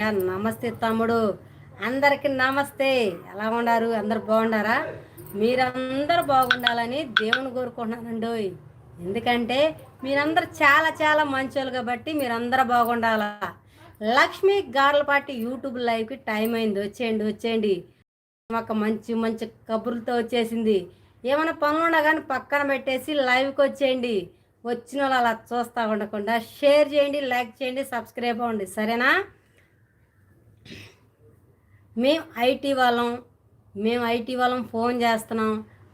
నమస్తే తమ్ముడు. అందరికి నమస్తే. ఎలా ఉన్నారు? అందరు బాగున్నారా? మీరందరూ బాగుండాలని దేవుని కోరుకుంటున్నానండి ఎందుకంటే మీరందరూ చాలా చాలా మంచోళ్ళు కాబట్టి మీరందరూ బాగుండాలా? లక్ష్మి గార్లపాటి యూట్యూబ్ లైవ్కి టైం అయింది. వచ్చేయండి వచ్చేయండి. ఒక మంచి మంచి కబుర్లతో వచ్చేసింది. ఏమైనా పనులు ఉన్నా కానీ పక్కన పెట్టేసి లైవ్కి వచ్చేయండి. వచ్చిన వాళ్ళు అలా చూస్తూ ఉండకుండా షేర్ చేయండి లైక్ చేయండి సబ్స్క్రైబ్ అవ్వండి. సరేనా? మేము ఐటీ వాళ్ళం మేము ఐటీ వాళ్ళం ఫోన్ చేస్తున్నాం.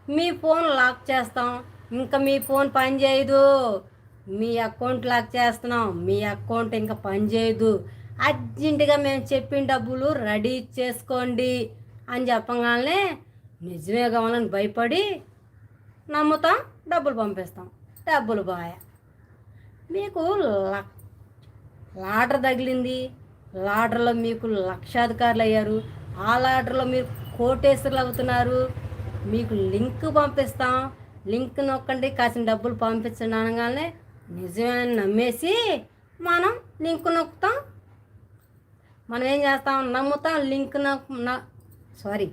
మీ ఫోన్ లాక్ చేస్తాం. ఇంకా మీ ఫోన్ పని చేయదు. మీ అకౌంట్ లాక్ చేస్తున్నాం. మీ అకౌంట్ ఇంకా పని చేయదు. అర్జెంటుగా మేము చెప్పిన డబ్బులు రెడీ చేసుకోండి అని చెప్పగానే నిజమే కావాలని భయపడి నమ్ముతాం డబ్బులు పంపిస్తాం. డబ్బులు బాయ. మీకు లాటర్ తగిలింది. లాడర్లో మీకు లక్షాధికారులు అయ్యారు ఆ లాడర్లో మీరు కోటేశ్వరులు అవుతున్నారు. మీకు లింక్ పంపిస్తాం. లింక్ నొక్కండి. కాసిన డబ్బులు పంపించండి అనగానే నిజమే నమ్మేసి మనం లింక్ నొక్కుతాం. మనం ఏం చేస్తాం? నమ్ముతాం. లింక్ నొక్ సారీ.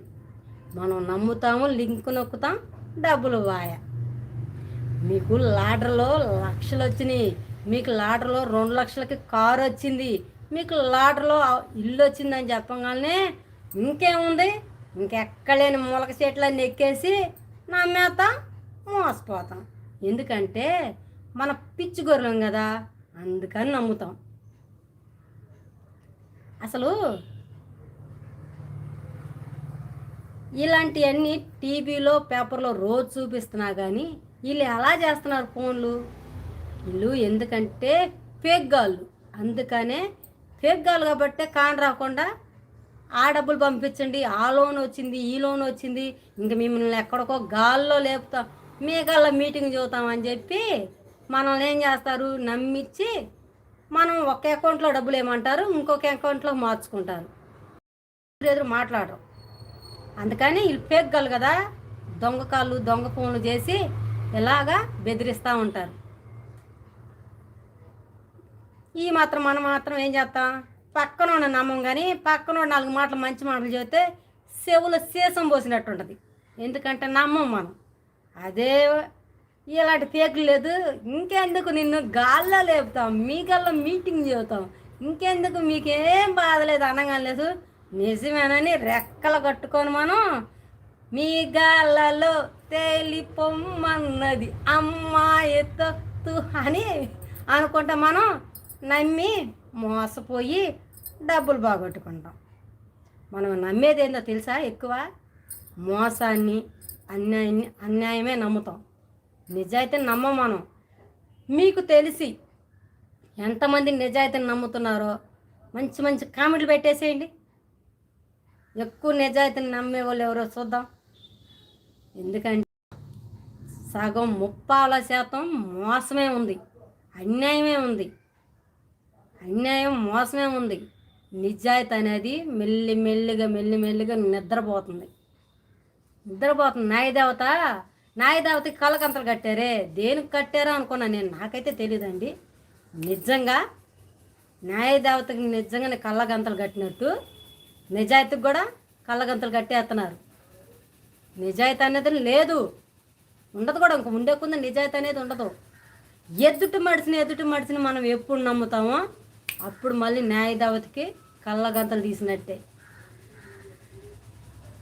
మనం నమ్ముతాము. లింక్ నొక్కుతాం. డబ్బులు వాయ. మీకు లాటర్లో లక్షలు వచ్చినాయి మీకు లాటర్లో రెండు లక్షలకి కారు వచ్చింది మీకు లాటర్లో ఇల్లు వచ్చిందని చెప్పగానే ఇంకేముంది? ఇంకెక్కలేని మూలక చెట్లన్నీ ఎక్కేసి నమ్మేస్తాం మోసపోతాం. ఎందుకంటే మన పిచ్చి గొర్రెలం కదా అందుకని నమ్ముతాం. అసలు ఇలాంటివన్నీ టీవీలో పేపర్లో రోజు చూపిస్తున్నా కానీ వీళ్ళు ఎలా చేస్తున్నారు ఫోన్లు? వీళ్ళు ఎందుకంటే ఫేక్ గాళ్ళు. అందుకనే ఫేక్ గాళ్ళు కాబట్టే కాన్ రాకుండా ఆ డబ్బులు పంపించండి ఆ లోన్ వచ్చింది ఈ లోన్ వచ్చింది ఇంక మిమ్మల్ని ఎక్కడికో గాల్లో లేపుతాం మీ గల్ల మీటింగ్ చూద్దామని చెప్పి మనల్ని ఏం చేస్తారు? నమ్మించి మనం ఒక అకౌంట్లో డబ్బులు ఏమంటారు? ఇంకొక అకౌంట్లో మార్చుకుంటారు. ఎదురు మాట్లాడరు. అందుకని వీళ్ళు ఫేక్ కదా దొంగ కాళ్ళు దొంగ ఫోన్లు చేసి ఇలాగా బెదిరిస్తూ ఉంటారు. ఈ మాత్రం మనం మాత్రం ఏం చేస్తాం? పక్కన ఉన్న నమ్మం కానీ పక్కన ఉన్న నాలుగు మాటలు మంచి మాటలు చెబితే చెవులో సీసం పోసినట్టు ఉంటుంది. ఎందుకంటే నమ్మం మనం. అదే ఇలాంటి ఫేకులు లేదు. ఇంకెందుకు నిన్ను గాల్లో లేపుతాం? మీ గల్లో మీటింగ్ చెబుతాం ఇంకెందుకు మీకేం బాధ లేదు అనగా లేదు. నిజమేనని రెక్కలు కట్టుకొని మనం మీ గాళ్ళలో తేలిపొమ్మన్నది. అమ్మాయి తత్తు అని అనుకుంటే మనం నమ్మి మోసపోయి డబ్బులు బాగొట్టుకుంటాం. మనం నమ్మేది ఏందో తెలుసా ఎక్కువ? మోసాన్ని అన్యాయాన్ని అన్యాయమే నమ్ముతాం. నిజాయితీని నమ్మం మనం. మీకు తెలిసి ఎంతమంది నిజాయితీని నమ్ముతున్నారో మంచి మంచి కామెంట్లు పెట్టేసేయండి. ఎక్కువ నిజాయితీని నమ్మే వాళ్ళు ఎవరో చూద్దాం. ఎందుకంటే సగం ముప్పాల శాతం మోసమే ఉంది అన్యాయమే ఉంది. అన్యాయం మోసమే ఉంది. నిజాయితీ అనేది మెల్లి మెల్లిగా మెల్లి మెల్లిగా నిద్రపోతుంది. నిద్రపోతుంది. నాయదేవత నాయదేవతకి కలకంతలు కట్టారే? దేనికి కట్టారో అనుకున్నా నేను. నాకైతే తెలియదండి నిజంగా న్యాయదేవతకి నిజంగానే కళ్ళగంతలు కట్టినట్టు నిజాయితీకి కూడా కళ్ళగంతలు కట్టేస్తున్నారు. నిజాయితీ అనేది లేదు. ఉండదు కూడా. ఇంక ఉండే కొంత నిజాయితీ అనేది ఉండదు. ఎదుటి మడిచిన ఎదుటి మడిచిన మనం ఎప్పుడు నమ్ముతామో అప్పుడు మళ్ళీ న్యాయదేవతకి కళ్ళగంతలు తీసినట్టే.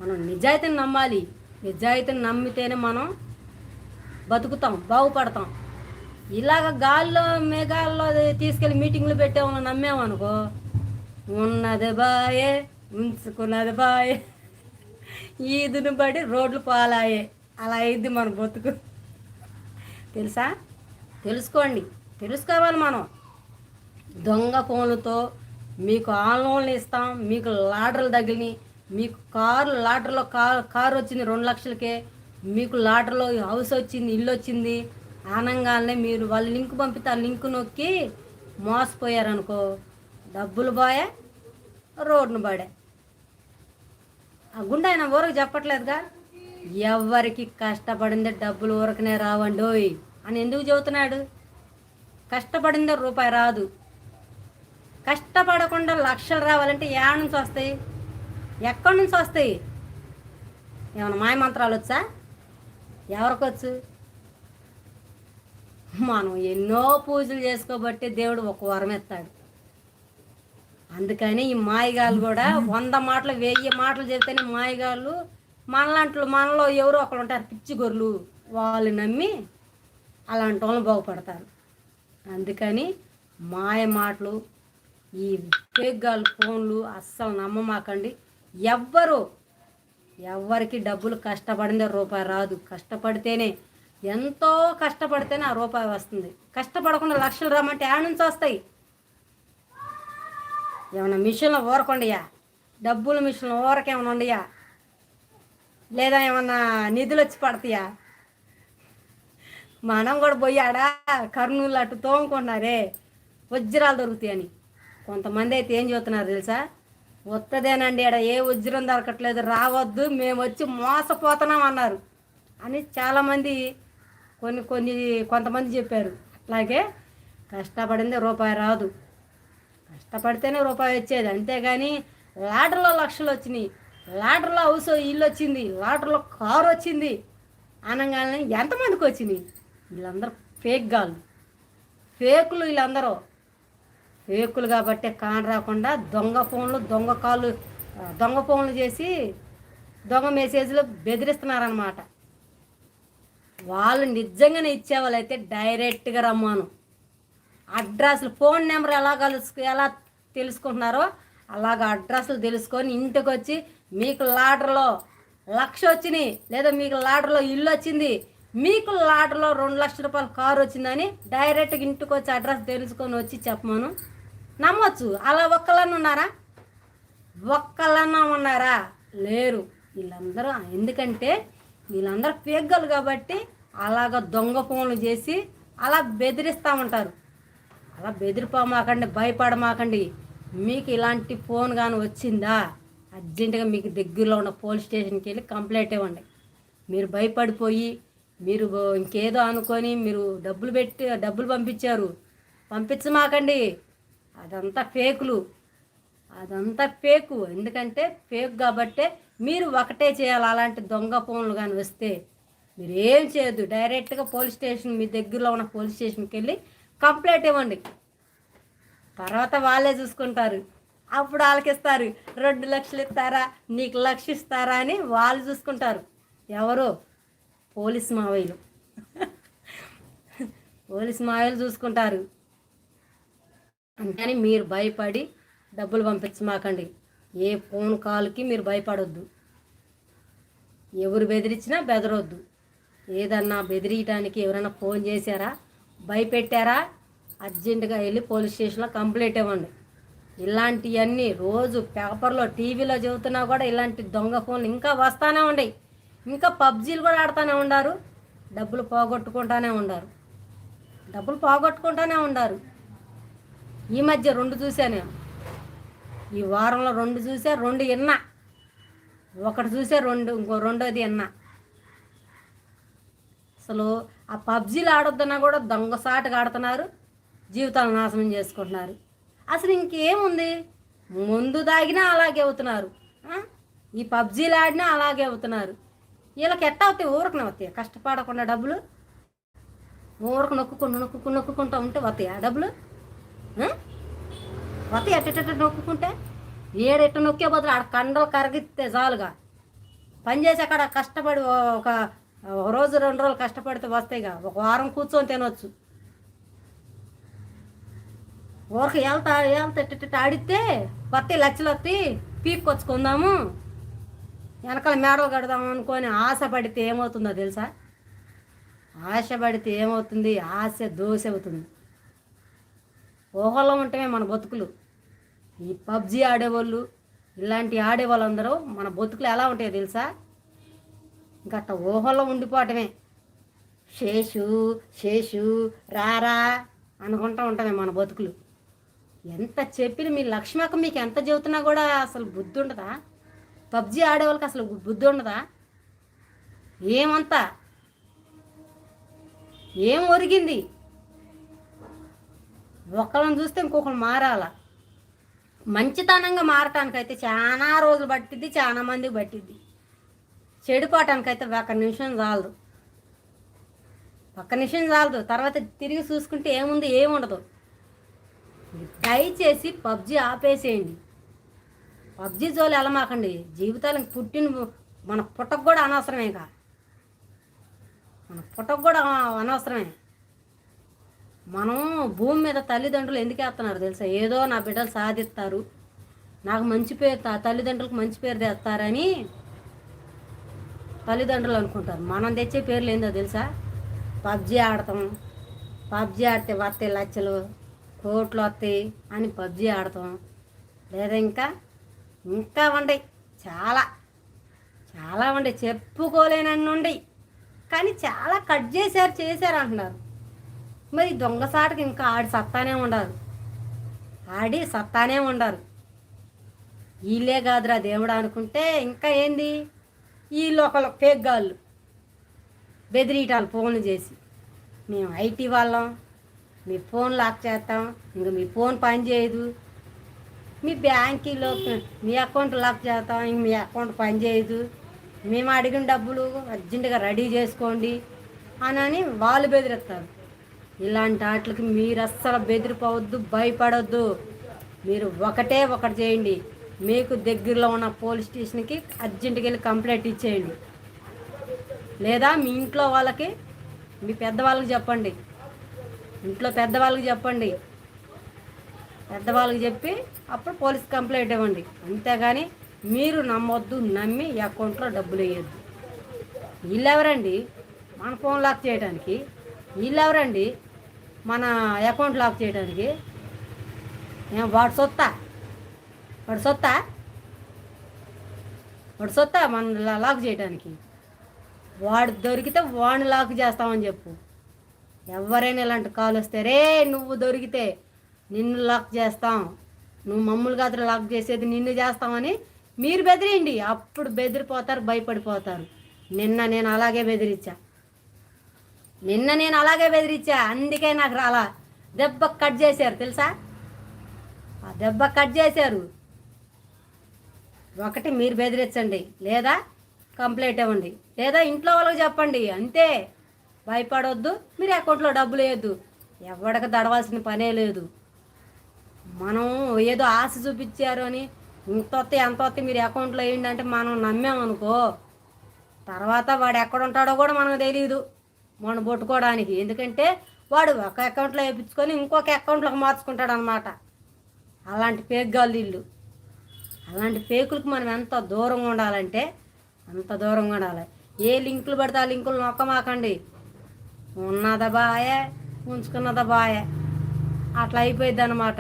మనం నిజాయితీని నమ్మాలి. నిజాయితీని నమ్మితేనే మనం బతుకుతాం బాగుపడతాం. ఇలాగ గాల్లో మేఘాల్లో తీసుకెళ్ళి మీటింగ్లు పెట్టామని నమ్మామనుకో ఉన్నది బాయే ఉంచుకున్నది బాయే ఈదును పడి రోడ్లు పాలాయే. అలా అయింది మన బతుకు. తెలుసా? తెలుసుకోండి. తెలుసుకోవాలి మనం. దొంగ ఫోన్లతో మీకు ఆన్లైన్లు ఇస్తాం మీకు లాటర్లు తగిలినాయి మీకు కారు లాటర్లో కారు కారు వచ్చింది రెండు లక్షలకే మీకు లాటర్లో హౌస్ వచ్చింది ఇల్లు వచ్చింది ఆనంగానే మీరు వాళ్ళ లింక్ పంపితే ఆ లింక్ నొక్కి మోసపోయారనుకో డబ్బులు బాయే రోడ్ను పడే. ఆ గుండె ఆయన ఊరకు చెప్పట్లేదుగా? ఎవరికి కష్టపడిందే డబ్బులు ఊరకనే రావండోయ్ అని ఎందుకు చెబుతున్నాడు? కష్టపడిందే రూపాయి రాదు. కష్టపడకుండా లక్షలు రావాలంటే ఏడ నుంచి వస్తాయి? ఎక్కడి నుంచి వస్తాయి? ఏమైనా మాయమంత్రాలు వచ్చా? ఎవరికొచ్చు మనం ఎన్నో పూజలు చేసుకోబట్టి దేవుడు ఒక వరం ఎత్తాడు. అందుకని ఈ మాయగాళ్ళు కూడా వంద మాటలు వెయ్యి మాటలు చెప్తేనే మాయగాళ్ళు మనలాంటి మనలో ఎవరో ఒకరు ఉంటారు పిచ్చి గొర్రెలు. వాళ్ళు నమ్మి అలాంటి వాళ్ళు బాగుపడతారు. అందుకని మాయ మాటలు ఈ ఫేక్గాళ్ళు ఫోన్లు అస్సలు నమ్మమాకండి. ఎవ్వరు ఎవ్వరికి డబ్బులు కష్టపడిందే రూపాయి రాదు. కష్టపడితేనే ఎంతో కష్టపడితేనే ఆ రూపాయి వస్తుంది. కష్టపడకుండా లక్షలు రమ్మంటే ఆడ నుంచి వస్తాయి? ఏమన్నా మిషన్లు ఊరకుండయా? డబ్బుల మిషన్లు ఊరకేమైనా ఉండయా? లేదా ఏమన్నా నిధులు వచ్చి పడతాయా? మనం కూడా పోయాడా కర్నూలు అటు తోముకున్నారే వజ్రాలు దొరుకుతాయని. కొంతమంది అయితే ఏం చూస్తున్నారు తెలుసా? వత్తదేనండి ఆడ ఏ ఉజ్రం దొరకట్లేదు రావద్దు మేము వచ్చి మోసపోతున్నాం అన్నారు. అని చాలామంది కొన్ని కొన్ని కొంతమంది చెప్పారు. అలాగే కష్టపడింది రూపాయి రాదు. కష్టపడితేనే రూపాయి వచ్చేది. అంతేగాని లాటర్లో లక్షలు వచ్చినాయి. లాటర్లో హౌస్ ఇల్లు వచ్చింది లాటర్లో కారు వచ్చింది అనగానే ఎంతమందికి వచ్చినాయి? వీళ్ళందరూ ఫేక్ గాళ్ళు. ఫేకులు వీళ్ళందరూ. వేకులు కాబట్టి కాన్ రాకుండా దొంగ ఫోన్లు దొంగ కాళ్ళు దొంగ ఫోన్లు చేసి దొంగ మెసేజ్లు బెదిరిస్తున్నారనమాట వాళ్ళు నిజంగానే ఇచ్చేవాళ్ళైతే డైరెక్ట్గా రమ్మాను. అడ్రస్లు ఫోన్ నెంబర్ ఎలా కలుసు ఎలా తెలుసుకుంటున్నారో అలాగ అడ్రస్లు తెలుసుకొని ఇంటికి వచ్చి మీకు లాటర్లో లక్ష వచ్చినాయి లేదా మీకు లాటర్లో ఇల్లు వచ్చింది మీకు లాటర్లో రెండు లక్షల రూపాయల కారు వచ్చిందని డైరెక్ట్గా ఇంటికి వచ్చి అడ్రస్ తెలుసుకొని వచ్చి చెప్పమను. నమ్మొచ్చు. అలా ఒక్కలన్నా ఉన్నారా? ఒక్కలన్నా ఉన్నారా? లేరు. వీళ్ళందరూ ఎందుకంటే వీళ్ళందరూ పేగ్గలు కాబట్టి అలాగ దొంగ ఫోన్లు చేసి అలా బెదిరిస్తూ ఉంటారు. అలా బెదిరిపోమాకండి భయపడమాకండి. మీకు ఇలాంటి ఫోన్ కానీ వచ్చిందా? అర్జెంటుగా మీకు దగ్గరలో ఉన్న పోలీస్ స్టేషన్కి వెళ్ళి కంప్లైంట్ ఇవ్వండి. మీరు భయపడిపోయి మీరు ఇంకేదో అనుకొని మీరు డబ్బులు పెట్టి డబ్బులు పంపించారు. పంపించమాకండి. అదంతా ఫేకులు. అదంతా ఫేకు. ఎందుకంటే ఫేక్ కాబట్టే మీరు ఒకటే చేయాలి అలాంటి దొంగ ఫోన్లు కానీ వస్తే. మీరు ఏం చేయొద్దు. డైరెక్ట్గా పోలీస్ స్టేషన్ మీ దగ్గరలో ఉన్న పోలీస్ స్టేషన్కి వెళ్ళి కంప్లైంట్ ఇవ్వండి. తర్వాత వాళ్ళే చూసుకుంటారు. అప్పుడు వాళ్ళకి ఇస్తారు రెండు లక్షలు ఇస్తారా? నీకు లక్ష ఇస్తారా అని వాళ్ళు చూసుకుంటారు. ఎవరు? పోలీస్ మావయ్యలు. పోలీస్ మావయ్యలు చూసుకుంటారు. అందుకని మీరు భయపడి డబ్బులు పంపించమాకండి. ఏ ఫోన్ కాల్కి మీరు భయపడొద్దు. ఎవరు బెదిరించినా బెదరొద్దు. ఏదన్నా బెదిరియటానికి ఎవరైనా ఫోన్ చేశారా? భయపెట్టారా? అర్జెంటుగా వెళ్ళి పోలీస్ స్టేషన్లో కంప్లైంట్ ఇవ్వండి. ఇలాంటివన్నీ రోజు పేపర్లో టీవీలో చెబుతున్నా కూడా ఇలాంటి దొంగ ఫోన్లు ఇంకా వస్తానే ఉండయి ఇంకా పబ్జీలు కూడా ఆడుతూనే ఉండారు. డబ్బులు పోగొట్టుకుంటానే ఉండారు. డబ్బులు పోగొట్టుకుంటానే ఉండారు. ఈ మధ్య రెండు చూశాను ఈ వారంలో రెండు చూసా రెండు విన్నా ఒకటి చూసే రెండు ఇంకో రెండోది విన్నా అసలు ఆ పబ్జీలు ఆడొద్దన్నా కూడా దొంగసాటుగా ఆడుతున్నారు జీవితాలు నాశనం చేసుకుంటున్నారు. అసలు ఇంకేముంది? ముందు దాగినా అలాగే అవుతున్నారు. ఈ పబ్జీలు ఆడినా అలాగే అవుతున్నారు. వీళ్ళకి ఎట్ట అవుతాయి? ఊరకనే వస్తాయి? కష్టపడకుండా డబ్బులు? ఊరకు నొక్కుకుంటూ నొక్కుకుంటూ నొక్కుకుంటూ ఉంటే వస్తాయి ఆ డబ్బులు? ఆ? వస్తాయి నొక్కుంటే ఏడెట్ట నొక్కే బదులు ఆడ కండలు కరిగితే చాలుగా. పనిచేసి అక్కడ కష్టపడి ఒక రోజు రెండు రోజులు కష్టపడితే వస్తాయిగా. ఒక వారం కూర్చొని తినొచ్చు. ఊరికి వెళ్తా వెళ్తా ఇట్ట ఆడితే వస్తాయి లచ్చలు వత్తి పీక్కొచ్చుకుందాము. వెనకాల మేడలు కడదాం అనుకొని ఆశపడితే ఏమవుతుందో తెలుసా? ఆశపడితే ఏమవుతుంది? ఆశ దోశ అవుతుంది ఊహల్లో ఉంటమే మన బతుకులు. ఈ పబ్జి ఆడేవాళ్ళు ఇలాంటి ఆడే వాళ్ళందరూ మన బతుకులు ఎలా ఉంటాయో తెలుసా? ఇంకా అట్ట ఊహల్లో ఉండిపోవటమే. శేషు శేషు రారా అనుకుంటూ ఉంటామే మన బతుకులు. ఎంత చెప్పిన మీ లక్ష్మక్క మీకు ఎంత చెబుతున్నా కూడా అసలు బుద్ధి ఉండదా? పబ్జి ఆడేవాళ్ళకి అసలు బుద్ధి ఉండదా? ఏమంతా? ఏం ఒరిగింది? ఒకళ్ళని చూస్తే ఇంకొకరు మారాల? మంచితనంగా మారటానికైతే చాలా రోజులు పట్టిద్ది చాలా మందికి పట్టిద్ది. చెడిపోవటానికైతే ఒక నిమిషం చాలదు. ఒక్క నిమిషం చాలదు. తర్వాత తిరిగి చూసుకుంటే ఏముంది ఏముండదు. దయచేసి పబ్జి ఆపేసేయండి. పబ్జి జోలు ఎలమాకండి జీవితాలకు పుట్టిన మన పుట్టకు కూడా అనవసరమే కా మన పుట్టకు కూడా అనవసరమే. మనం భూమి మీద తల్లిదండ్రులు ఎందుకు వేస్తున్నారు తెలుసా? ఏదో నా బిడ్డలు సాధిస్తారు నాకు మంచి పేరు తల్లిదండ్రులకు మంచి పేరు తెస్తారని తల్లిదండ్రులు అనుకుంటారు. మనం తెచ్చే పేర్లు ఏందో తెలుసా? పబ్జి ఆడతాం పబ్జి ఆడితే వస్తాయి లచ్చలు కోట్లు వస్తాయి అని పబ్జి ఆడతాం. లేదా ఇంకా ఇంకా ఉండయి చాలా చాలా ఉండే చెప్పుకోలేనన్ని ఉండయి కానీ చాలా కట్ చేశారు చేశారు అంటున్నారు. మరి దొంగసాటకి ఇంకా ఆడి సత్తానే ఉండరు ఆడి సత్తానే ఉండరు వీళ్ళే కాదురా దేవుడు అనుకుంటే ఇంకా ఏంది? వీళ్ళు ఒకళ్ళు పేగ్గాళ్ళు బెదిరీటాలు ఫోన్లు చేసి. మేము ఐటీ వాళ్ళం. మీ ఫోన్ లాక్ చేస్తాం. ఇంకా మీ ఫోన్ పని చేయదు. మీ బ్యాంకీలో మీ అకౌంట్ లాక్ చేస్తాం. ఇంక మీ అకౌంట్ పని చేయదు. మేము అడిగిన డబ్బులు అర్జెంటుగా రెడీ చేసుకోండి. అని అని వాళ్ళు బెదిరిస్తారు. ఇలాంటి వాటికి మీరు అస్సలు బెదిరిపోవద్దు భయపడొద్దు. మీరు ఒకటే ఒకటి చేయండి. మీకు దగ్గరలో ఉన్న పోలీస్ స్టేషన్కి అర్జెంటుకి వెళ్ళి కంప్లైంట్ ఇచ్చేయండి. లేదా మీ ఇంట్లో వాళ్ళకి మీ పెద్దవాళ్ళకి చెప్పండి. ఇంట్లో పెద్దవాళ్ళకి చెప్పండి. పెద్దవాళ్ళకి చెప్పి అప్పుడు పోలీస్ కంప్లైంట్ ఇవ్వండి. అంతేగాని మీరు నమ్మొద్దు నమ్మి ఈ అకౌంట్లో డబ్బులు వేయద్దు. వీళ్ళెవరండి? మన ఫోన్ లాక్ చేయడానికి వీళ్ళెవరండి? మన అకౌంట్ లాక్ చేయడానికి. ఏం వాడు సొత్తా? వాడు సొత్తా? వాడు సొత్తా మన లాక్ చేయడానికి? వాడు దొరికితే వాడిని లాక్ చేస్తామని చెప్పు. ఎవరైనా ఇలాంటి కాల్ వస్తే రే నువ్వు దొరికితే నిన్ను లాక్ చేస్తాం. నువ్వు మమ్మల్ని కాదు లాక్ చేసేది నిన్ను చేస్తామని మీరు బెదిరిండి అప్పుడు బెదిరిపోతారు భయపడిపోతారు. నిన్న నేను అలాగే బెదిరించా. నిన్న నేను అలాగే బెదిరించా అందుకే నాకు రాలా. దెబ్బ కట్ చేశారు తెలుసా? ఆ దెబ్బ కట్ చేశారు. ఒకటి మీరు బెదిరించండి లేదా కంప్లైంట్ ఇవ్వండి లేదా ఇంట్లో వాళ్ళకి చెప్పండి అంతే. భయపడొద్దు మీరు అకౌంట్లో డబ్బులు వేయద్దు. ఎవడికి దడవాల్సిన పనే లేదు. మనం ఏదో ఆశ చూపించారు అని ఇంత వస్తే ఎంత వస్తే మీరు అకౌంట్లో వేయండి అంటే మనం నమ్మామనుకో. తర్వాత వాడు ఎక్కడ ఉంటాడో కూడా మనకు తెలియదు మనం పట్టుకోవడానికి ఎందుకంటే వాడు ఒక అకౌంట్లో వేయించుకొని ఇంకొక అకౌంట్లోకి మార్చుకుంటాడు అనమాట అలాంటి ఫేక్ గాళ్ళు ఇల్లు అలాంటి ఫేకులకు మనం ఎంత దూరంగా ఉండాలంటే అంత దూరంగా ఉండాలి. ఏ లింకులు పడితే ఆ లింకులు నొక్కమాకండి. ఉన్నదా బాయే ఉంచుకున్నదా బాయే. అట్లా అయిపోయింది అనమాట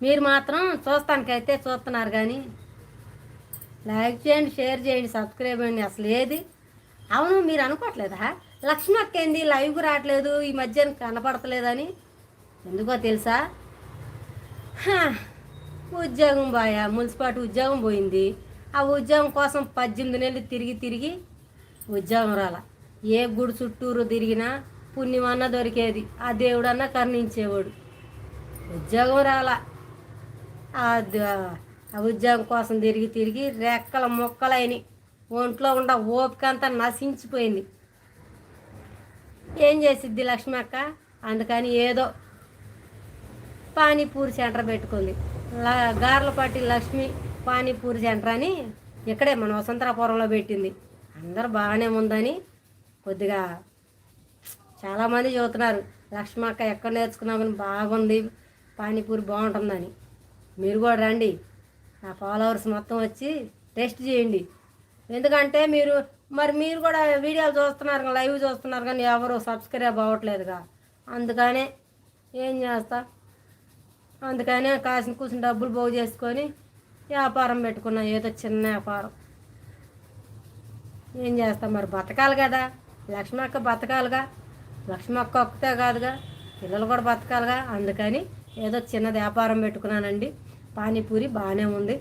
మీరు మాత్రం చూస్తానికైతే చూస్తున్నారు కానీ లైక్ చేయండి షేర్ చేయండి సబ్స్క్రైబ్ చేయండి అసలు ఏది? అవును మీరు అనుకోవట్లేదా? లక్ష్మక్క ఏంది? లైవ్కి రావట్లేదు ఈ మధ్యన కనపడతలేదని. ఎందుకో తెలుసా? ఉద్యోగం పోయా మున్సిపాలిటీ ఉద్యోగం పోయింది. ఆ ఉద్యోగం కోసం పద్దెనిమిది నెలలు తిరిగి తిరిగి ఉద్యోగం రాల. ఏ గుడి చుట్టూరు తిరిగినా పుణ్యమన్నా దొరికేది. ఆ దేవుడన్నా కరుణించేవాడు. ఉద్యోగం రాల. ఆ ఉద్యోగం కోసం తిరిగి తిరిగి రెక్కల మొక్కలైనవి ఒంట్లో ఉన్న ఓపిక అంతా నశించిపోయింది. ఏం చేసిద్ది లక్ష్మి అక్క? అందుకని ఏదో పానీపూరి సెంటర్ పెట్టుకుంది. లా గార్లపాటి లక్ష్మి పానీపూరి సెంటర్ అని ఇక్కడే మన వసంతరాపురంలో పెట్టింది. అందరూ బాగానే ఉందని కొద్దిగా చాలామంది చూస్తున్నారు లక్ష్మక్క ఎక్కడ నేర్చుకున్నామని బాగుంది. పానీపూరి బాగుంటుందని. మీరు కూడా రండి. నా ఫాలోవర్స్ మొత్తం వచ్చి టెస్ట్ చేయండి. ఎందుకంటే మీరు మరి మీరు కూడా వీడియోలు చూస్తున్నారు లైవ్ చూస్తున్నారు కానీ ఎవరు సబ్స్క్రైబ్ అవ్వట్లేదుగా. అందుకనే ఏం చేస్తా? అందుకనే కాసిన కూర్చుని డబ్బులు పోగు చేసుకొని వ్యాపారం పెట్టుకున్నా ఏదో చిన్న వ్యాపారం. ఏం చేస్తాం? మరి బతకాలి కదా. లక్ష్మి అక్క బతకాలిగా. లక్ష్మి అక్క ఒక్కతే కాదుగా. పిల్లలు కూడా బతకాలిగా. అందుకని ఏదో చిన్న వ్యాపారం పెట్టుకున్నానండి. పానీపూరి బాగానే ఉంది.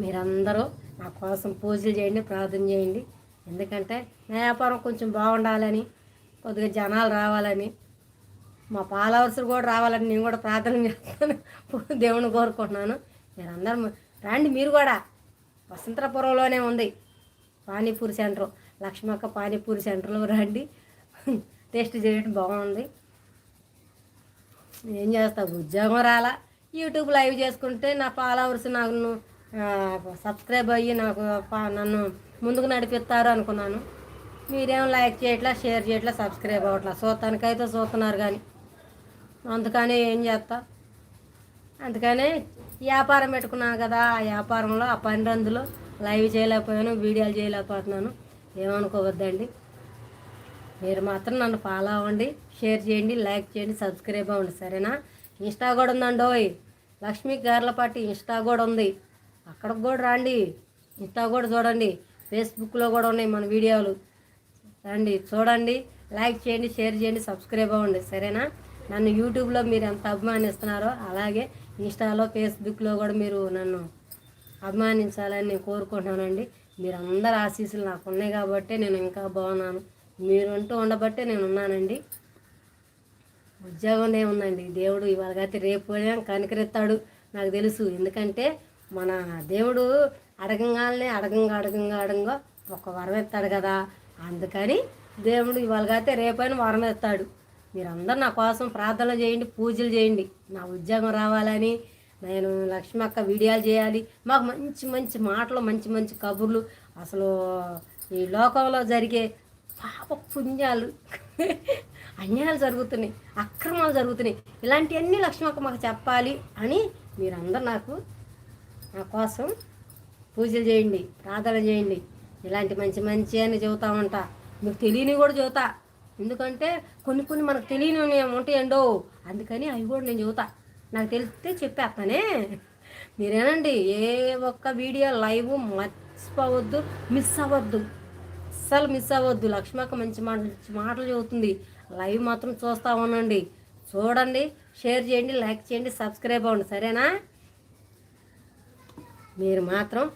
మీరందరూ నా కోసం పూజలు చేయండి ప్రార్థన చేయండి. ఎందుకంటే నా వ్యాపారం కొంచెం బాగుండాలని కొద్దిగా జనాలు రావాలని మా ఫాలోవర్స్ కూడా రావాలని నేను కూడా ప్రార్థన చేస్తాను. దేవుని కోరుకుంటున్నాను. మీరందరూ రండి మీరు కూడా. వసంతపురంలోనే ఉంది పానీపూరి సెంటర్. లక్ష్మక్క పానీపూరి సెంటర్లో రండి. టేస్ట్ చేయడం బాగుంది. ఏం చేస్తావు? ఉద్యోగం రాలా? యూట్యూబ్ లైవ్ చేసుకుంటే నా ఫాలోవర్స్ నాకు సబ్స్క్రైబ్ అయ్యి నాకు నన్ను ముందుకు నడిపిస్తారు అనుకున్నాను. మీరేం లైక్ చేయట్లా షేర్ చేయట్లా సబ్స్క్రైబ్ అవ్వట్లా. చూడటానికైతే చూస్తున్నారు కానీ. అందుకని ఏం చేస్తా? అందుకని వ్యాపారం పెట్టుకున్నాను కదా ఆ వ్యాపారంలో ఆ పన్నెండులో లైవ్ చేయలేకపోయాను వీడియోలు చేయలేకపోతున్నాను. ఏమనుకోవద్దండి. మీరు మాత్రం నన్ను ఫాలో అవ్వండి షేర్ చేయండి లైక్ చేయండి సబ్స్క్రైబ్ అవ్వండి. సరేనా? ఇన్స్టా కూడా ఉందండి ఓయ్ లక్ష్మీ గార్లపాటి ఇన్స్టా కూడా ఉంది. అక్కడికి కూడా రండి. ఇన్స్టా కూడా చూడండి. ఫేస్బుక్లో కూడా ఉన్నాయి మన వీడియోలు. రండి చూడండి. లైక్ చేయండి షేర్ చేయండి సబ్స్క్రైబ్ అవ్వండి. సరేనా? నన్ను యూట్యూబ్లో మీరు ఎంత అభిమానిస్తున్నారో అలాగే ఇన్స్టాలో ఫేస్బుక్లో కూడా మీరు నన్ను అభిమానించాలని నేను కోరుకుంటున్నానండి. మీరు అందరు ఆశీస్సులు నాకు ఉన్నాయి కాబట్టి నేను ఇంకా బాగున్నాను. మీరు ఉంటూ ఉండబట్టే నేను ఉన్నానండి ఉద్యోగం ఏముందండి? దేవుడు ఇవాళకైతే రేపు ఉదయం కనికరిస్తాడు. నాకు తెలుసు. ఎందుకంటే మన దేవుడు అడగంగానే అడగంగా అడగంగా అడగంగా ఒక వరం ఎత్తాడు కదా. అందుకని దేవుడు ఇవాళకైతే రేపైనా వరం ఎత్తాడు. మీరందరూ నా కోసం ప్రార్థనలు చేయండి పూజలు చేయండి. నా ఉద్యోగం రావాలని నేను లక్ష్మక్క వీడియోలు చేయాలి. మాకు మంచి మంచి మాటలు మంచి మంచి కబుర్లు. అసలు ఈ లోకంలో జరిగే పాప పుణ్యాలు. అన్యాయాలు జరుగుతున్నాయి అక్రమాలు జరుగుతున్నాయి. ఇలాంటివన్నీ లక్ష్మక్క మాకు చెప్పాలి అని మీరందరూ నాకు నా కోసం పూజలు చేయండి ప్రార్థన చేయండి. ఇలాంటి మంచి మంచి అని చెబుతా ఉంటా. మీకు తెలియని కూడా చెబుతా. ఎందుకంటే కొన్ని కొన్ని మనకు తెలియని ఉంటాయండో అందుకని అవి కూడా నేను చెబుతా. నాకు తెలిస్తే చెప్పేస్తానే. మీరేనండి ఏ ఒక్క వీడియో లైవ్ మర్చిపోవద్దు మిస్ అవ్వద్దు. అస్సలు మిస్ అవ్వద్దు. లక్ష్మక్క మంచి మాటలు మాటలు చెబుతుంది. లైవ్ మాత్రం చూస్తూ ఉండండి. చూడండి షేర్ చేయండి లైక్ చేయండి సబ్స్క్రైబ్ అవ్వండి. సరేనా? మీరు మాత్రం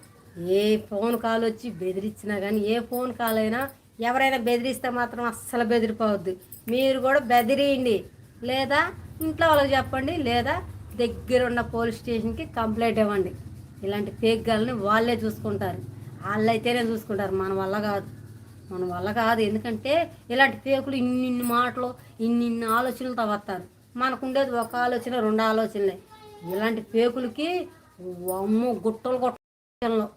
ఏ ఫోన్ కాల్ వచ్చి బెదిరించినా కానీ ఏ ఫోన్ కాల్ అయినా ఎవరైనా బెదిరిస్తే మాత్రం అస్సలు బెదిరిపోవద్దు. మీరు కూడా బెదిరియండి. లేదా ఇంట్లో వాళ్ళకి చెప్పండి లేదా దగ్గర ఉన్న పోలీస్ స్టేషన్కి కంప్లైంట్ ఇవ్వండి. ఇలాంటి ఫేక్ గాలని వాళ్ళే చూసుకుంటారు. వాళ్ళైతేనే చూసుకుంటారు. మన వల్ల కాదు. మన వల్ల కాదు. ఎందుకంటే ఇలాంటి పేకులు ఇన్ని ఇన్ని మాటలు ఇన్ని ఇన్ని ఆలోచనలతో వస్తారు. మనకు ఉండేది ఒక ఆలోచన రెండు ఆలోచనలే. ఇలాంటి పేకులకి అమ్మో గుట్టలు గుట్టలు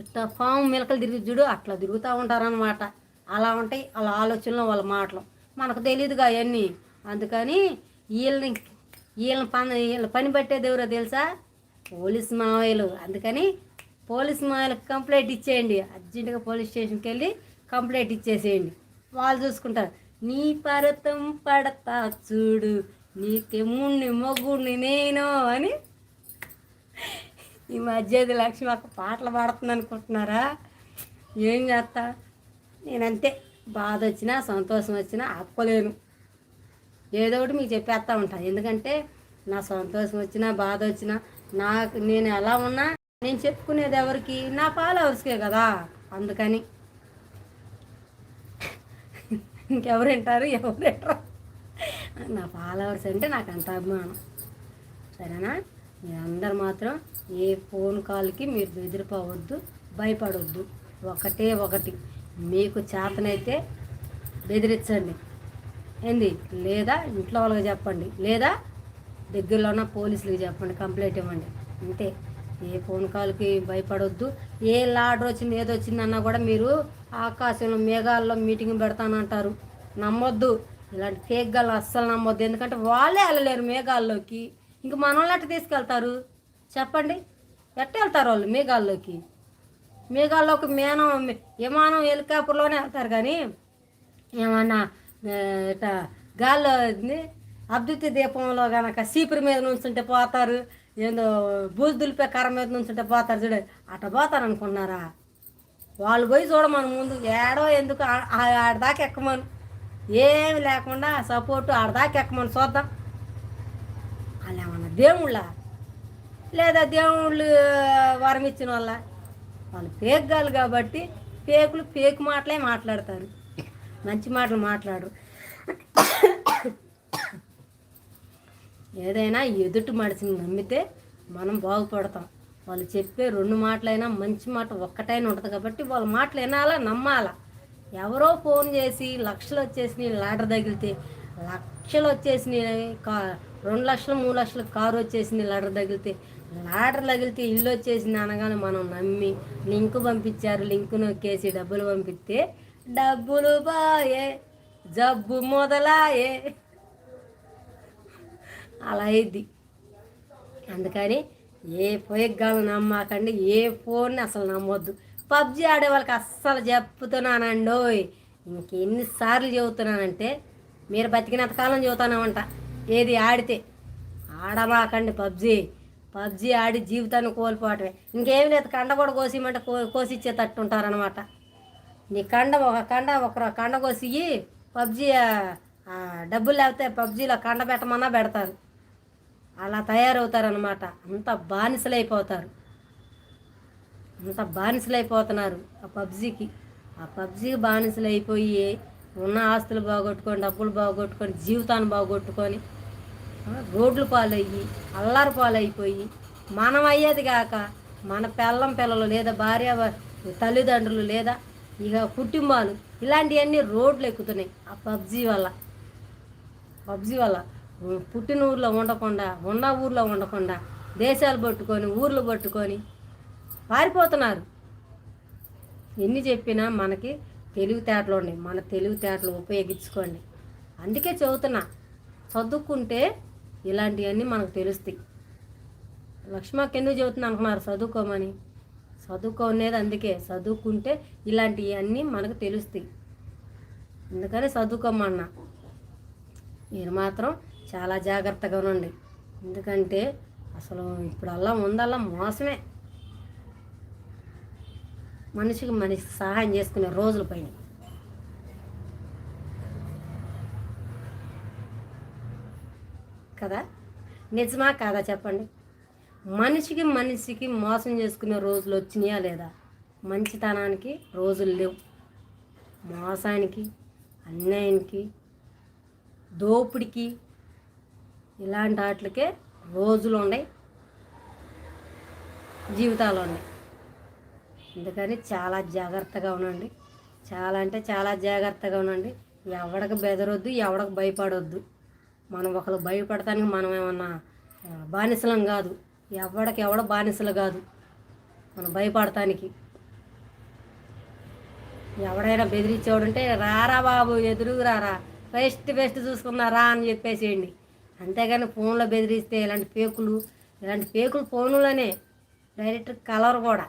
ఇట్లా పాము మిలకలు తిరిగి చూడు అట్లా తిరుగుతూ ఉంటారనమాట అలా ఉంటాయి అలా ఆలోచనలు వాళ్ళ మాటలు. మనకు తెలియదుగా అవన్నీ. అందుకని వీళ్ళని వీళ్ళని పని వీళ్ళ పని పట్టేది ఎవరో తెలుసా? పోలీస్ మావయ్యలు. అందుకని పోలీస్ మావయ్యలకు కంప్లైంట్ ఇచ్చేయండి. అర్జెంటుగా పోలీస్ స్టేషన్కి వెళ్ళి కంప్లైంట్ ఇచ్చేసేయండి. వాళ్ళు చూసుకుంటారు. నీ పరతం పడతా చూడు తెమ్ముణ్ణి మొగ్గుడిని నేను అని. ఈ మధ్యది లక్ష్మి అక్క పాటలు పాడుతుంది అనుకుంటున్నారా? ఏం చేస్తా? నేనంతే బాధ వచ్చినా సంతోషం వచ్చినా ఆపుకోలేను. ఏదో ఒకటి మీకు చెప్పేస్తా ఉంటాను ఎందుకంటే నా సంతోషం వచ్చినా బాధ వచ్చినా నాకు నేను ఎలా ఉన్నా నేను చెప్పుకునేది ఎవరికి? నా ఫాలోవర్స్కే కదా. అందుకని. ఇంకెవరు వింటారు ఎవరు వింటారు నా ఫాలోవర్స్ అంటే నాకు అంత అభిమానం. సరేనా? మీరందరు మాత్రం ఏ ఫోన్ కాల్కి మీరు బెదిరిపోవద్దు భయపడొద్దు. ఒకటే ఒకటి. మీకు చేతనైతే బెదిరించండి. ఏంది? లేదా ఇంట్లో వాళ్ళకి చెప్పండి. లేదా దగ్గరలో ఉన్న పోలీసులకి చెప్పండి. కంప్లైంట్ ఇవ్వండి. అంతే. ఏ ఫోన్ కాల్కి భయపడొద్దు. ఏ లాడర్ వచ్చింది ఏదో వచ్చిందన్నా కూడా మీరు ఆకాశంలో మేఘాల్లో మీటింగ్ పెడతానంటారు. నమ్మొద్దు. ఇలాంటి ఫేక్ గాళ్ళు అస్సలు నమ్మొద్దు. ఎందుకంటే వాళ్ళే వెళ్ళలేరు మేఘాల్లోకి. ఇంక మన ఎట్ట తీసుకెళ్తారు? చెప్పండి. ఎట్ట వెళ్తారు వాళ్ళు మేఘాల్లోకి? మేఘాల్లోకి మేనం విమానం హెలికాప్టర్లోనే వెళ్తారు కానీ ఏమన్నా ఆ, ఇట్ట గాల్లో అద్భుత దీపంలో కనుక సీపురి మీద నుంచుంటే పోతారు. ఏందో బూజు దులిపే కర్ర మీద నుంచుంటే పోతారు చూడ. అట్ట పోతారు అనుకున్నారా వాళ్ళు పోయి చూడమను ముందు. ఏడో ఎందుకు? ఆ- ఆడదాకా ఎక్కమను? ఏమి లేకుండా సపోర్టు ఆడదాకా ఎక్కమని చూద్దాం. వాళ్ళు ఏమన్నా దేవుళ్ళ? లేదా దేవుళ్ళు వరం ఇచ్చిన వాళ్ళ? వాళ్ళు పేగ్గాలు కాబట్టి పేకులు పేకు మాటలే మాట్లాడతారు. మంచి మాటలు మాట్లాడరు. ఏదైనా ఎదుటి మనిషిని నమ్మితే మనం బాగుపడతాం. వాళ్ళు చెప్పే రెండు మాటలైనా మంచి మాట ఒక్కటైనా ఉంటుంది కాబట్టి వాళ్ళ మాటలు వినాలా నమ్మాలా? ఎవరో ఫోన్ చేసి లక్షలు వచ్చేసి లాటర్ తగిలితే లక్షలు వచ్చేసి కా రెండు లక్షలు మూడు లక్షలు కారు వచ్చేసింది లాటర్ తగిలితే లాటర్ తగిలితే ఇల్లు వచ్చేసింది అనగానే మనం నమ్మి లింక్ పంపించారు లింక్ నొక్కేసి డబ్బులు పంపిస్తే డబ్బులు బాయే జబ్బు మొదలాయే. అలా అయింది అందుకని ఏ పోయగాలు నమ్మకండి ఏ ఫోన్ని అసలు నమ్మొద్దు. పబ్జి ఆడే వాళ్ళకి అస్సలు చెప్తున్నానండోయ్. ఇంకెన్నిసార్లు చెబుతున్నానంటే మీరు బతికినంతకాలం చెబుతానమంట. ఏది ఆడితే ఆడమాకండి పబ్జి. పబ్జి ఆడి జీవితాన్ని కోల్పోవటమే. ఇంకేం లేదు కండ కూడా కోసిమంటే కో కోసిచ్చేటట్టు ఉంటారనమాట నీ కండ ఒక కండ ఒక కండ కోసి పబ్జి డబ్బులు లేకపోతే పబ్జీలో కండ పెట్టమన్నా పెడతారు. అలా తయారవుతారనమాట అంత బానిసలైపోతారు. అంత బానిసలైపోతున్నారు ఆ పబ్జీకి. ఆ పబ్జీకి బానిసలైపోయి ఉన్న ఆస్తులు బాగొట్టుకొని డబ్బులు బాగొట్టుకొని జీవితాన్ని బాగొట్టుకొని ఆ, రోడ్లు పాలయ్యి అల్లారు పాలైపోయి మనం అయ్యేది కాక మన పిల్లం పిల్లలు లేదా భార్య తల్లిదండ్రులు లేదా ఇక కుటుంబాలు ఇలాంటివన్నీ రోడ్లు ఎక్కుతున్నాయి ఆ పబ్జీ వల్ల. పబ్జీ వల్ల. పుట్టిన ఊర్లో ఉండకుండా ఉన్న ఊర్లో ఉండకుండా దేశాలు పట్టుకొని ఊర్లు పట్టుకొని పారిపోతున్నారు. ఎన్ని చెప్పినా మనకి తెలివితేటలు ఉన్నాయి. మన తెలివితేటలు ఉపయోగించుకోండి. అందుకే చదువుతున్నా చదువుకుంటే ఇలాంటివన్నీ మనకు తెలుస్తాయి. లక్ష్మకి ఎందుకు చెబుతున్నా అనుకున్నారు? చదువుకోమని. చదువుకోనేది అందుకే. చదువుకుంటే ఇలాంటివన్నీ మనకు తెలుస్తాయి. అందుకని చదువుకోమన్నా? మీరు మాత్రం చాలా జాగ్రత్తగా ఉండండి ఎందుకంటే అసలు ఇప్పుడు అల్లం ముందల్లా మోసమే. మనిషికి మనిషి సహాయం చేసుకునే రోజుల పైన కదా? నిజమా కాదా చెప్పండి? మనిషికి మనిషికి మోసం చేసుకునే రోజులు వచ్చినాయా లేదా? మంచితనానికి రోజులు లేవు. మోసానికి అన్యాయానికి దోపిడికి ఇలాంటి వాటికే రోజులు ఉన్నాయి. జీవితాలు ఉన్నాయి. అందుకని చాలా జాగ్రత్తగా ఉండండి. చాలా అంటే చాలా జాగ్రత్తగా ఉండండి. ఎవడికి బెదరొద్దు ఎవడికి భయపడొద్దు. మనం ఒకరు భయపడటానికి మనం ఏమన్నా బానిసలం కాదు. ఎవడికి ఎవడ బానిసలు కాదు. మనం భయపడటానికి ఎవడైనా బెదిరించేవాడుంటే రారా బాబు ఎదురుగు రారా. ఫేస్ టు ఫేస్ చూసుకున్నారా అని చెప్పేసేయండి. అంతేగాని ఫోన్లో బెదిరిస్తే ఇలాంటి పేకులు ఇలాంటి పేకులు ఫోన్లోనే. డైరెక్ట్ కలర్ కూడా.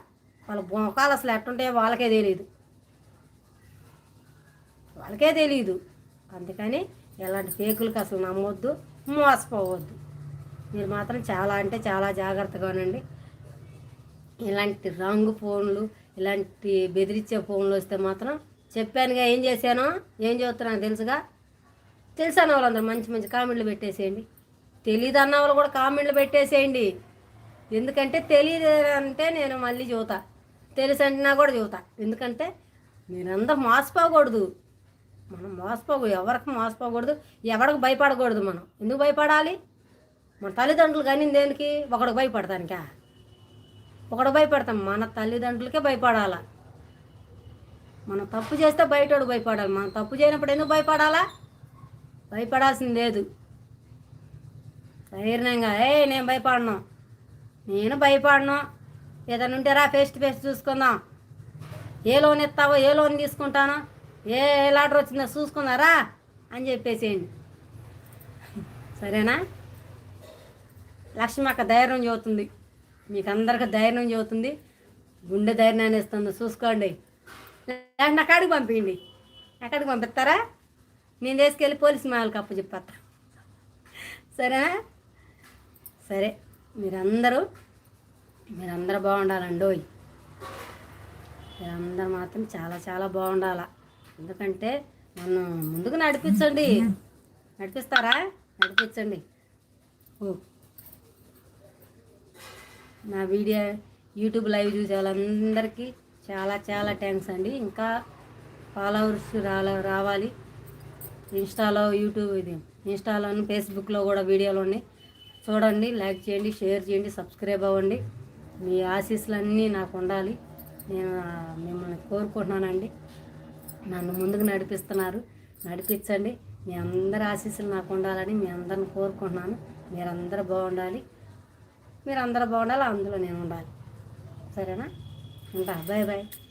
వాళ్ళ మొఖాలు అసలు ఎట్టుంటాయో వాళ్ళకే తెలియదు వాళ్ళకే తెలియదు అందుకని ఇలాంటి పేకులకు అసలు నమ్మొద్దు మోసపోవద్దు. మీరు మాత్రం చాలా అంటే చాలా జాగ్రత్తగా ఉండండి. ఇలాంటి రంగు ఫోన్లు ఇలాంటి బెదిరించే ఫోన్లు వస్తే మాత్రం చెప్పానుగా ఏం చేశానో ఏం చెబుతున్నాను తెలుసుగా. తెలుసన్న వాళ్ళందరూ మంచి మంచి కామెంట్లు పెట్టేసేయండి. తెలియదు అన్న వాళ్ళు కూడా కామెంట్లు పెట్టేసేయండి. ఎందుకంటే తెలియదు అంటే నేను మళ్ళీ చూతా. తెలుసు అంటున్నా కూడా చూతా. ఎందుకంటే మీరందరూ మోసపోకూడదు. మనం మోసపోకూడదు ఎవరికి మోసపోకూడదు ఎవరికి భయపడకూడదు మనం. ఎందుకు భయపడాలి? మన తల్లిదండ్రులు కానీ దేనికి? ఒకడికి భయపడతానికా? ఒకడు భయపడతాం. మన తల్లిదండ్రులకే భయపడాలా? మనం తప్పు చేస్తే బయటోడు భయపడాలి. మనం తప్పు చేయనప్పుడు ఎందుకు భయపడాలా? భయపడాల్సింది లేదు. ధైర్యంగా ఏ నేను భయపడను. నేను భయపడను. ఏదైనా ఉంటే రా ఫేస్ టు ఫేస్ చూసుకుందాం. ఏ లోన్ ఇస్తావో ఏ లోన్ తీసుకుంటానో ఏ లాటర్ వచ్చిందో చూసుకుందారా అని చెప్పేసేయండి. సరేనా? లక్ష్మి అక్క ధైర్యం చెబుతుంది. మీకు అందరికీ ధైర్యం చెబుతుంది. గుండె ధైర్యాన్ని ఇస్తుంది. చూసుకోండి. అక్కడికి పంపించండి. ఎక్కడికి పంపిస్తారా? నేను తీసుకెళ్ళి పోలీస్ మాలకు అప్పు చెప్పేస్తా సరేనా? సరే మీరందరూ మీరందరూ బాగుండాలండి ఓయ్. మీరందరూ మాత్రం చాలా చాలా బాగుండాల. ఎందుకంటే నన్ను ముందుకు నడిపించండి. నడిపిస్తారా? నడిపించండి. ఓ. నా వీడియో యూట్యూబ్ లైవ్ చూసే వాళ్ళందరికీ చాలా చాలా థ్యాంక్స్ అండి. ఇంకా ఫాలోవర్స్ రాల రావాలి. ఇన్స్టాలో యూట్యూబ్ ఇది. ఇన్స్టాలోను ఫేస్బుక్లో కూడా వీడియోలు ఉన్నాయి. చూడండి లైక్ చేయండి షేర్ చేయండి సబ్స్క్రైబ్ అవ్వండి. మీ ఆశీస్సులన్నీ నాకు ఉండాలి. నేను మిమ్మల్ని కోరుకుంటున్నానండి. నన్ను ముందుకు నడిపిస్తున్నారు. నడిపించండి. మీ అందరి ఆశీస్సులు నాకు ఉండాలని మీ అందరిని కోరుకుంటున్నాను. మీరందరూ బాగుండాలి. మీరందరూ బాగుండాలి అందులో నేను ఉండాలి. సరేనా? ఉంటా బాయ్ బాయ్.